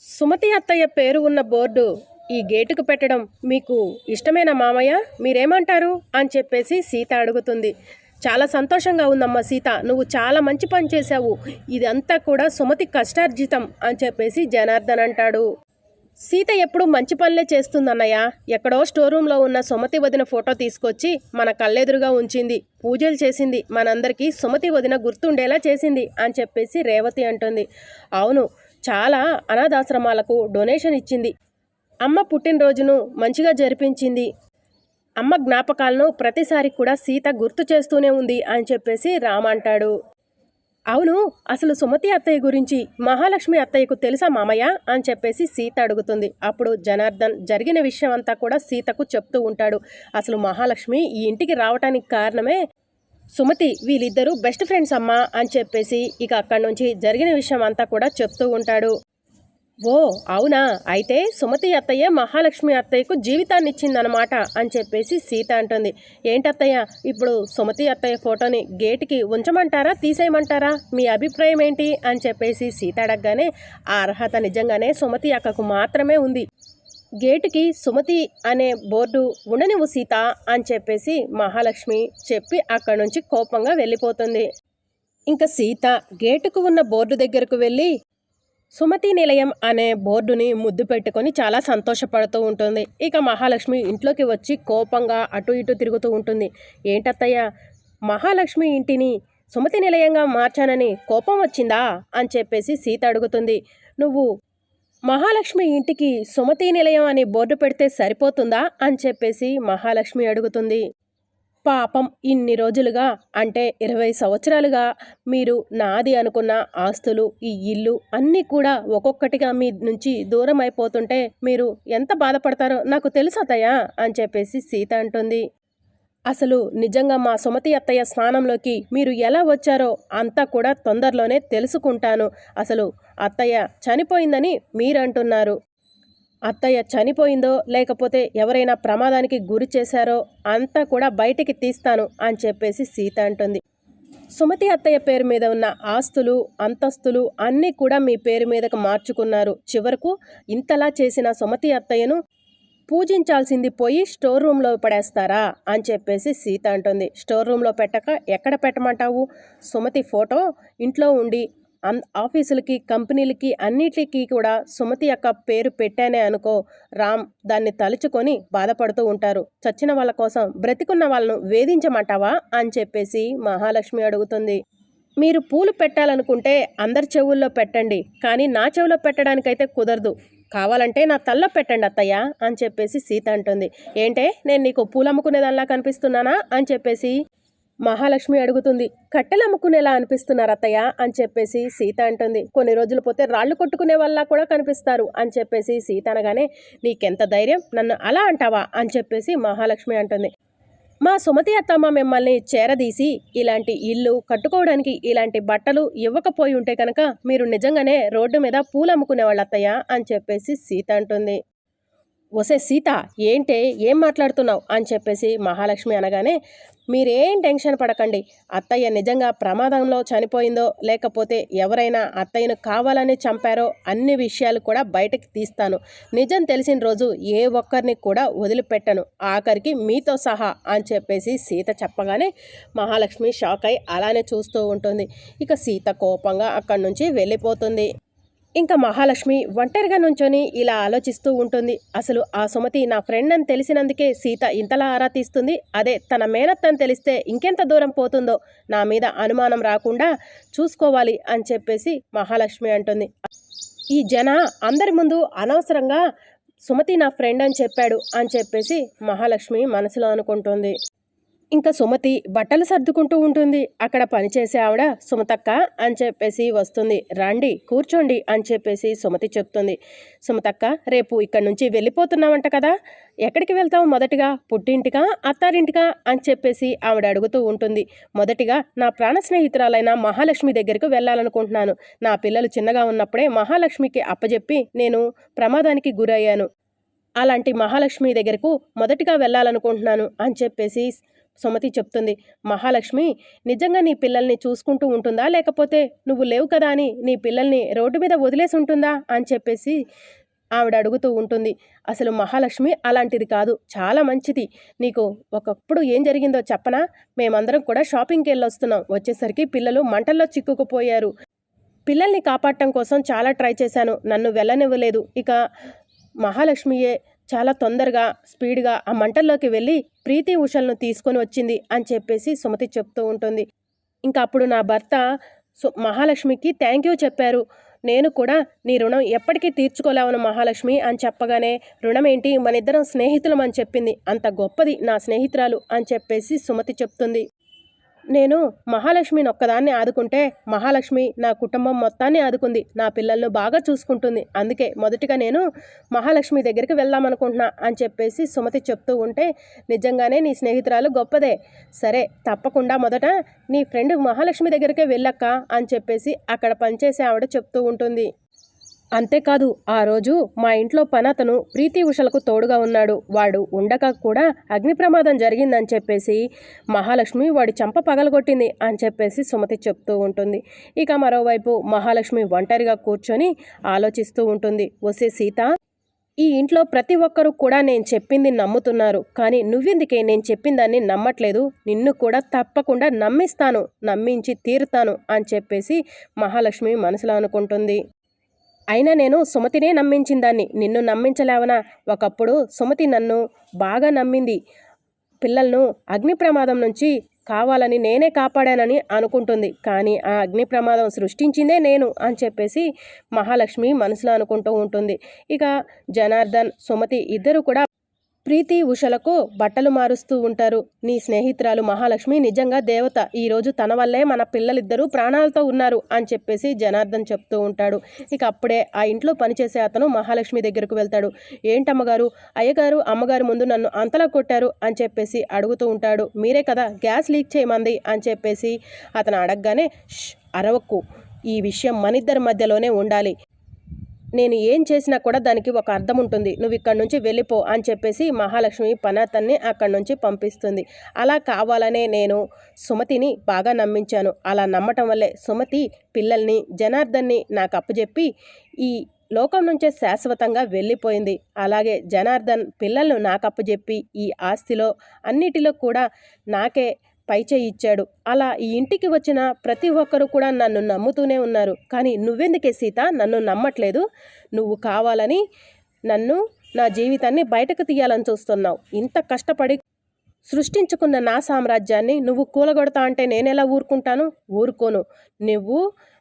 సుమతి అత్తయ్య పేరు ఉన్న బోర్డు ఈ గేటుకు పెట్టడం మీకు ఇష్టమేనా మామయ్య? మీరేమంటారు? అని చెప్పేసి సీత అడుగుతుంది. చాలా సంతోషంగా ఉందమ్మా సీత నువ్వు చాలా మంచి పని చేశావు. ఇదంతా కూడా సుమతి కష్టార్జితం అని చెప్పేసి జనార్దన్ అంటాడు. సీత ఎప్పుడు మంచి పనులే చేస్తుందన్నయ్య. ఎక్కడో స్టోర్ రూమ్లో ఉన్న సుమతి వదిన ఫోటో తీసుకొచ్చి మన కళ్ళెదురుగా ఉంచింది. పూజలు చేసింది మనందరికీ సుమతి వదిన గుర్తుండేలా చేసింది అని చెప్పేసి రేవతి అంటుంది. అవును చాలా అనాథాశ్రమాలకు డొనేషన్ ఇచ్చింది. అమ్మ పుట్టినరోజును మంచిగా జరిపించింది. అమ్మ జ్ఞాపకాలను ప్రతిసారి కూడా సీత గుర్తు చేస్తూనే ఉంది అని చెప్పేసి రామ్ అంటాడు. అవును అసలు సుమతి అత్తయ్య గురించి మహాలక్ష్మి అత్తయ్యకు తెలుసా మామయ్య? అని చెప్పేసి సీత అడుగుతుంది. అప్పుడు జనార్దన్ జరిగిన విషయం అంతా కూడా సీతకు చెప్తూ ఉంటాడు. అసలు మహాలక్ష్మి ఈ ఇంటికి రావటానికి కారణమే సుమతి వీళ్ళిద్దరూ బెస్ట్ ఫ్రెండ్స్ అమ్మా అని చెప్పేసి ఇక అక్కడి నుంచి జరిగిన విషయం అంతా కూడా చెప్తూ ఉంటాడు. ఓ అవునా? అయితే సుమతి అత్తయ్య మహాలక్ష్మి అత్తయ్యకు జీవితాన్ని ఇచ్చిందనమాట అని చెప్పేసి సీత అంటుంది. ఏంటత్తయ్య ఇప్పుడు సుమతి అత్తయ్య ఫోటోని గేటుకి ఉంచమంటారా తీసేయమంటారా? మీ అభిప్రాయం ఏంటి? అని చెప్పేసి సీత అడగగానే ఆ అర్హత నిజంగానే సుమతి అక్కకు మాత్రమే ఉంది. గేటుకి సుమతి అనే బోర్డు ఉండనివ్వు సీత అని చెప్పేసి మహాలక్ష్మి చెప్పి అక్కడి నుంచి కోపంగా వెళ్ళిపోతుంది. ఇంకా సీత గేటుకు ఉన్న బోర్డు దగ్గరకు వెళ్ళి సుమతి నిలయం అనే బోర్డుని ముద్దు పెట్టుకొని చాలా సంతోషపడుతూ ఉంటుంది. ఇక మహాలక్ష్మి ఇంట్లోకి వచ్చి కోపంగా అటు ఇటు తిరుగుతూ ఉంటుంది. ఏంటత్తయ్య మహాలక్ష్మి ఇంటిని సుమతి నిలయంగా మార్చానని కోపం వచ్చిందా? అని చెప్పేసి సీత అడుగుతుంది. నువ్వు మహాలక్ష్మి ఇంటికి సుమతి నిలయం అని బోర్డు పెడితే సరిపోతుందా అని చెప్పేసి మహాలక్ష్మి అడుగుతుంది. పాపం ఇన్ని రోజులుగా అంటే ఇరవై సంవత్సరాలుగా మీరు నాది అనుకున్న ఆస్తులు ఈ ఇల్లు అన్నీ కూడా ఒక్కొక్కటిగా మీ నుంచి దూరం అయిపోతుంటే మీరు ఎంత బాధపడతారో నాకు తెలుసు అని చెప్పేసి సీత అంటుంది. అసలు నిజంగా మా సుమతి అత్తయ్య స్నానంలోకి మీరు ఎలా వచ్చారో అంతా కూడా తొందరలోనే తెలుసుకుంటాను. అసలు అత్తయ్య చనిపోయిందని మీరంటున్నారు. అత్తయ్య చనిపోయిందో లేకపోతే ఎవరైనా ప్రమాదానికి గురి చేశారో అంతా కూడా బయటికి తీస్తాను అని చెప్పేసి సీత అంటుంది. సుమతి అత్తయ్య పేరు మీద ఉన్న ఆస్తులు అంతస్తులు అన్నీ కూడా మీ పేరు మీదకు మార్చుకున్నారు. చివరకు ఇంతలా చేసిన సుమతి అత్తయ్యను పూజించాల్సింది పోయి స్టోర్ రూమ్లో పడేస్తారా అని చెప్పేసి సీత అంటుంది. స్టోర్ రూమ్లో పెట్టక ఎక్కడ పెట్టమంటావు? సుమతి ఫోటో ఇంట్లో ఉండి అన్ ఆఫీసులకి కంపెనీలకి అన్నిటికీ కూడా సుమతి యొక్క పేరు పెట్టానే అనుకో. రామ్ దాన్ని తలుచుకొని బాధపడుతూ ఉంటారు. చచ్చిన వాళ్ళ కోసం బ్రతికున్న వాళ్ళను వేధించమంటావా అని చెప్పేసి మహాలక్ష్మి అడుగుతుంది. మీరు పూలు పెట్టాలనుకుంటే అందరి చెవుల్లో పెట్టండి కానీ నా చెవిలో పెట్టడానికైతే కుదరదు. కావాలంటే నా తల్ల పెట్టండి అత్తయ్య అని చెప్పేసి సీత అంటుంది. ఏంటే నేను నీకు పూలు అమ్ముకునేదానిలా కనిపిస్తున్నానా అని చెప్పేసి మహాలక్ష్మి అడుగుతుంది. కట్టెలు అమ్ముకునేలా అనిపిస్తున్నారు అత్తయ్య అని చెప్పేసి సీత అంటుంది. కొన్ని రోజులు పోతే రాళ్ళు కొట్టుకునే వాళ్ళ కూడా కనిపిస్తారు అని చెప్పేసి సీత అనగానే నీకెంత ధైర్యం? నన్ను అలా అంటావా? అని చెప్పేసి మహాలక్ష్మి అంటుంది. మా సుమతి అత్తమ్మ మిమ్మల్ని చేరదీసి ఇలాంటి ఇల్లు కట్టుకోవడానికి ఇలాంటి బట్టలు ఇవ్వకపోయి ఉంటే కనుక మీరు నిజంగానే రోడ్డు మీద పూలు అమ్ముకునేవాళ్ళు అత్తయ్య అని చెప్పేసి సీత అంటుంది. ఒసే సీత ఏంటే ఏం మాట్లాడుతున్నావు? అని చెప్పేసి మహాలక్ష్మి అనగానే మీరేం టెన్షన్ పడకండి. అత్తయ్య నిజంగా ప్రమాదంలో చనిపోయిందో లేకపోతే ఎవరైనా అత్తయ్యను కావాలని చంపారో అన్ని విషయాలు కూడా బయటకు తీస్తాను. నిజం తెలిసిన రోజు ఏ ఒక్కరిని కూడా వదిలిపెట్టను. ఆఖరికి మీతో సహా అని చెప్పేసి సీత చెప్పగానే మహాలక్ష్మి షాక్ అయి అలానే చూస్తూ ఉంటుంది. ఇక సీత కోపంగా అక్కడి నుంచి వెళ్ళిపోతుంది. ఇంకా మహాలక్ష్మి ఒంటరిగా నుంచొని ఇలా ఆలోచిస్తూ ఉంటుంది. అసలు ఆ సుమతి నా ఫ్రెండ్ అని తెలిసినందుకే సీత ఇంతలా ఆరా తీస్తుంది. అదే తన మేనత్ అని తెలిస్తే ఇంకెంత దూరం పోతుందో నా మీద అనుమానం రాకుండా చూసుకోవాలి అని చెప్పేసి మహాలక్ష్మి అంటుంది. ఈ జన అందరి ముందు అనవసరంగా సుమతి నా ఫ్రెండ్ అని చెప్పాడు అని చెప్పేసి మహాలక్ష్మి మనసులో అనుకుంటుంది. ఇంకా సుమతి బట్టలు సర్దుకుంటూ ఉంటుంది. అక్కడ పనిచేసే ఆవిడ సుమతక్క అని చెప్పేసి వస్తుంది. రండి కూర్చోండి అని చెప్పేసి సుమతి చెప్తుంది. సుమతక్క రేపు ఇక్కడ నుంచి వెళ్ళిపోతున్నావంట కదా? ఎక్కడికి వెళ్తావు మొదటిగా? పుట్టింటికా? అత్తారింటికా? అని చెప్పేసి ఆవిడ అడుగుతూ ఉంటుంది. మొదటిగా నా ప్రాణ స్నేహితురాలైన మహాలక్ష్మి దగ్గరికి వెళ్ళాలనుకుంటున్నాను. నా పిల్లలు చిన్నగా ఉన్నప్పుడే మహాలక్ష్మికి అప్పజెప్పి నేను ప్రమాదానికి గురయ్యాను. అలాంటి మహాలక్ష్మి దగ్గరకు మొదటిగా వెళ్ళాలనుకుంటున్నాను అని చెప్పేసి సుమతి చెప్తుంది మహాలక్ష్మి నిజంగా నీ పిల్లల్ని చూసుకుంటూ ఉంటుందా? లేకపోతే నువ్వు లేవు కదా అని నీ పిల్లల్ని రోడ్డు మీద వదిలేసి ఉంటుందా? అని చెప్పేసి ఆవిడ అడుగుతూ ఉంటుంది. అసలు మహాలక్ష్మి అలాంటిది కాదు. చాలా మంచిది. నీకు ఒకప్పుడు ఏం జరిగిందో చెప్పనా? మేమందరం కూడా షాపింగ్కి వెళ్ళొస్తున్నాం. వచ్చేసరికి పిల్లలు మంటల్లో చిక్కుకుపోయారు. పిల్లల్ని కాపాడటం కోసం చాలా ట్రై చేశాను. నన్ను వెళ్ళనివ్వలేదు. ఇక మహాలక్ష్మియే చాలా తొందరగా స్పీడ్గా ఆ మంటల్లోకి వెళ్ళి ప్రీతి ఉషల్ను తీసుకొని వచ్చింది అని చెప్పేసి సుమతి చెప్తూ ఉంటుంది. ఇంకా అప్పుడు నా భర్త సు- మహాలక్ష్మికి థ్యాంక్ యూ చెప్పారు. నేను కూడా నీ రుణం ఎప్పటికీ తీర్చుకోలేవను మహాలక్ష్మి అని చెప్పగానే రుణం ఏంటి? మన ఇద్దరం స్నేహితులం అని చెప్పింది. అంత గొప్పది నా స్నేహితురాలు అని చెప్పేసి సుమతి చెప్తుంది. నేను మహాలక్ష్మిని ఒక్కదాన్ని ఆదుకుంటే మహాలక్ష్మి నా కుటుంబం మొత్తాన్ని ఆదుకుంది. నా పిల్లలను బాగా చూసుకుంటుంది. అందుకే మొదటిగా నేను మహాలక్ష్మి దగ్గరికి వెళ్దామనుకుంటున్నా అని చెప్పేసి సుమతి చెప్తూ ఉంటే నిజంగానే నీ స్నేహితురాలు గొప్పదే. సరే తప్పకుండా మొదట నీ ఫ్రెండ్ మహాలక్ష్మి దగ్గరికే వెళ్ళక్క అని చెప్పేసి అక్కడ పనిచేసే ఆవిడ చెప్తూ ఉంటుంది. అంతేకాదు ఆ రోజు మా ఇంట్లో పనతను ప్రీతి ఉషలకు తోడుగా ఉన్నాడు. వాడు ఉండక కూడా అగ్ని ప్రమాదం జరిగిందని చెప్పేసి మహాలక్ష్మి వాడి చంప పగలగొట్టింది అని చెప్పేసి సుమతి చెప్తూ ఉంటుంది. ఇక మరోవైపు మహాలక్ష్మి ఒంటరిగా కూర్చొని ఆలోచిస్తూ ఉంటుంది. వసే సీత ఈ ఇంట్లో ప్రతి ఒక్కరూ కూడా నేను చెప్పింది నమ్ముతున్నారు. కానీ నువ్వెందుకే నేను చెప్పిందాన్ని నమ్మట్లేదు? నిన్ను కూడా తప్పకుండా నమ్మిస్తాను. నమ్మించి తీరుతాను అని చెప్పేసి మహాలక్ష్మి మనసులో అనుకుంటుంది. అయినా నేను సుమతినే నమ్మించిందాన్ని నిన్ను నమ్మించలేవనా? ఒకప్పుడు సుమతి నన్ను బాగా నమ్మింది. పిల్లలను అగ్ని ప్రమాదం నుంచి కావాలని నేనే కాపాడానని అనుకుంటుంది. కానీ ఆ అగ్ని ప్రమాదం సృష్టించిందే నేను అని చెప్పేసి మహాలక్ష్మి మనసులో అనుకుంటూ ఉంటుంది. ఇక జనార్దన్ సుమతి ఇద్దరు కూడా ప్రీతి ఉషలకు బట్టలు మారుస్తూ ఉంటారు. నీ స్నేహితురాలు మహాలక్ష్మి నిజంగా దేవత. ఈరోజు తన వల్లే మన పిల్లలిద్దరూ ప్రాణాలతో ఉన్నారు అని చెప్పేసి జనార్దన్ చెప్తూ ఉంటాడు. ఇక అప్పుడే ఆ ఇంట్లో పనిచేసే అతను మహాలక్ష్మి దగ్గరకు వెళ్తాడు. ఏంటమ్మగారు? అయ్యగారు అమ్మగారు ముందు నన్ను అంతలా కొట్టారు అని చెప్పేసి అడుగుతూ ఉంటాడు. మీరే కదా గ్యాస్ లీక్ చేయమంది అని చెప్పేసి అతను అడగగానే అరవక్కు ఈ విషయం మనిద్దరి మధ్యలోనే ఉండాలి. నేను ఏం చేసినా కూడా దానికి ఒక అర్థం ఉంటుంది. నువ్వు ఇక్కడ నుంచి వెళ్ళిపో అని చెప్పేసి మహాలక్ష్మి పనాతన్ని అక్కడి నుంచి పంపిస్తుంది. అలా కావాలనే నేను సుమతిని బాగా నమ్మించాను. అలా నమ్మటం వల్లే సుమతి పిల్లల్ని జనార్దన్ని నాకు అప్పచెప్పి ఈ లోకం నుంచే శాశ్వతంగా వెళ్ళిపోయింది. అలాగే జనార్దన్ పిల్లలను నాకు అప్పచెప్పి ఈ ఆస్తిలో అన్నిటిలో కూడా నాకే పైచేయి ఇచ్చాడు. అలా ఈ ఇంటికి వచ్చిన ప్రతి ఒక్కరు కూడా నన్ను నమ్ముతూనే ఉన్నారు. కానీ నువ్వెందుకే సీత? నన్ను నమ్మట్లేదు. నువ్వు కావాలని నన్ను నా జీవితాన్ని బయటకు తీయాలని చూస్తున్నావు. ఇంత కష్టపడి సృష్టించుకున్న నా సామ్రాజ్యాన్ని నువ్వు కూలగొడతా అంటే నేనెలా ఊరుకుంటాను? ఊరుకోను. నువ్వు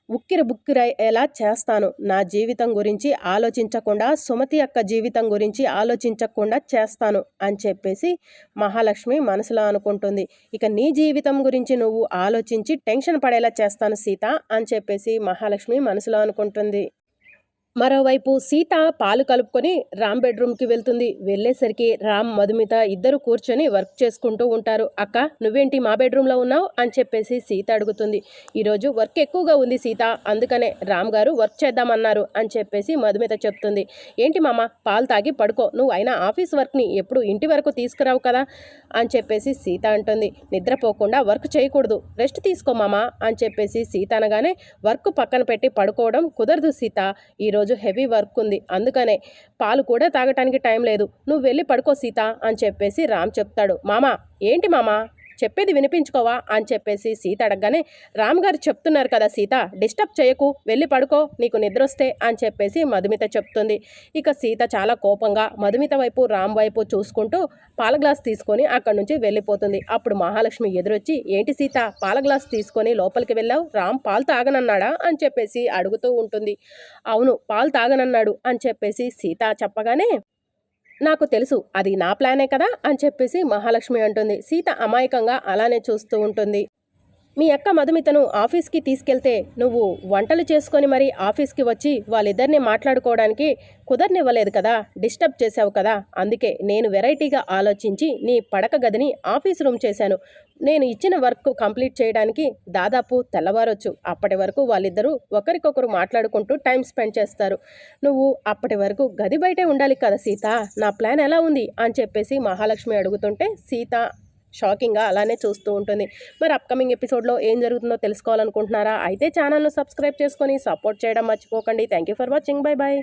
ఉక్కిరి బుక్కిరయ్యేలా చేస్తాను? నా జీవితం గురించి ఆలోచించకుండా సుమతి యొక్క జీవితం గురించి ఆలోచించకుండా చేస్తాను అని చెప్పేసి మహాలక్ష్మి మనసులో అనుకుంటుంది. ఇక నీ జీవితం గురించి నువ్వు ఆలోచించి టెన్షన్ పడేలా చేస్తాను సీత అని చెప్పేసి మహాలక్ష్మి మనసులో అనుకుంటుంది. మరోవైపు సీత పాలు కలుపుకొని రామ్ బెడ్రూమ్కి వెళ్తుంది. వెళ్ళేసరికి రామ్ మధుమిత ఇద్దరు కూర్చొని వర్క్ చేసుకుంటూ ఉంటారు. అక్క నువ్వేంటి మా బెడ్రూమ్లో ఉన్నావు? అని చెప్పేసి సీత అడుగుతుంది. ఈరోజు వర్క్ ఎక్కువగా ఉంది సీత అందుకనే రామ్ గారు వర్క్ చేద్దామన్నారు అని చెప్పేసి మధుమిత చెప్తుంది. ఏంటి మామ పాలు తాగి పడుకో నువ్వు అయినా ఆఫీస్ వర్క్ని ఎప్పుడు ఇంటి వరకు తీసుకురావు కదా? అని చెప్పేసి సీత అంటుంది. నిద్రపోకుండా వర్క్ చేయకూడదు రెస్ట్ తీసుకో మామ అని చెప్పేసి సీత అనగానే వర్క్ పక్కన పెట్టి పడుకోవడం కుదరదు సీత. ఈరోజు హెవీ వర్క్ ఉంది. అందుకనే పాలు కూడా తాగటానికి టైం లేదు. నువ్వు వెళ్ళి పడుకో సీత అని చెప్పేసి రామ్ చెప్తాడు. మామ ఏంటి మామ? చెప్పేది వినిపించుకోవా అని చెప్పేసి సీత అడగగానే రామ్ గారు చెప్తున్నారు కదా సీత డిస్టర్బ్ చేయకు వెళ్ళి పడుకో నీకు నిద్ర వస్తే అని చెప్పేసి మధుమిత చెప్తుంది. ఇక సీత చాలా కోపంగా మధుమిత వైపు రామ్ వైపు చూసుకుంటూ పాల గ్లాస్ తీసుకొని అక్కడి నుంచి వెళ్ళిపోతుంది. అప్పుడు మహాలక్ష్మి ఎదురొచ్చి ఏంటి సీత పాల గ్లాస్ తీసుకొని లోపలికి వెళ్ళావు? రామ్ పాలు తాగనన్నాడా? అని చెప్పేసి అడుగుతూ ఉంటుంది. అవును పాలు తాగనన్నాడు అని చెప్పేసి సీత చెప్పగానే నాకు తెలుసు అది నా ప్లానే కదా అని చెప్పేసి మహాలక్ష్మి అంటుంది. సీత అమాయకంగా అలానే చూస్తూ ఉంటుంది. మీ అక్క మధుమితను ఆఫీస్కి తీసుకెళ్తే నువ్వు వంటలు చేసుకొని మరి ఆఫీస్కి వచ్చి వాళ్ళిద్దరిని మాట్లాడుకోవడానికి కుదరనివ్వలేదు కదా డిస్టర్బ్ చేసావు కదా అందుకే నేను వెరైటీగా ఆలోచించి నీ పడక గదిని ఆఫీస్ రూమ్ చేశాను. నేను ఇచ్చిన వర్క్ కంప్లీట్ చేయడానికి దాదాపు తెల్లవారొచ్చు. అప్పటి వరకు వాళ్ళిద్దరూ ఒకరికొకరు మాట్లాడుకుంటూ టైం స్పెండ్ చేస్తారు. నువ్వు అప్పటి వరకు గది బయటే ఉండాలి కదా సీత? నా ప్లాన్ ఎలా ఉంది? అని చెప్పేసి మహాలక్ష్మి అడుగుతుంటే సీత షాకింగ్గా అలానే చూస్తూ ఉంటుంది. మరి అప్కమింగ్ ఎపిసోడ్లో ఏం జరుగుతుందో తెలుసుకోవాలనుకుంటున్నారా? అయితే ఛానల్ను సబ్స్క్రైబ్ చేసుకొని సపోర్ట్ చేయడం మర్చిపోకండి. Thank you for watching. Bye bye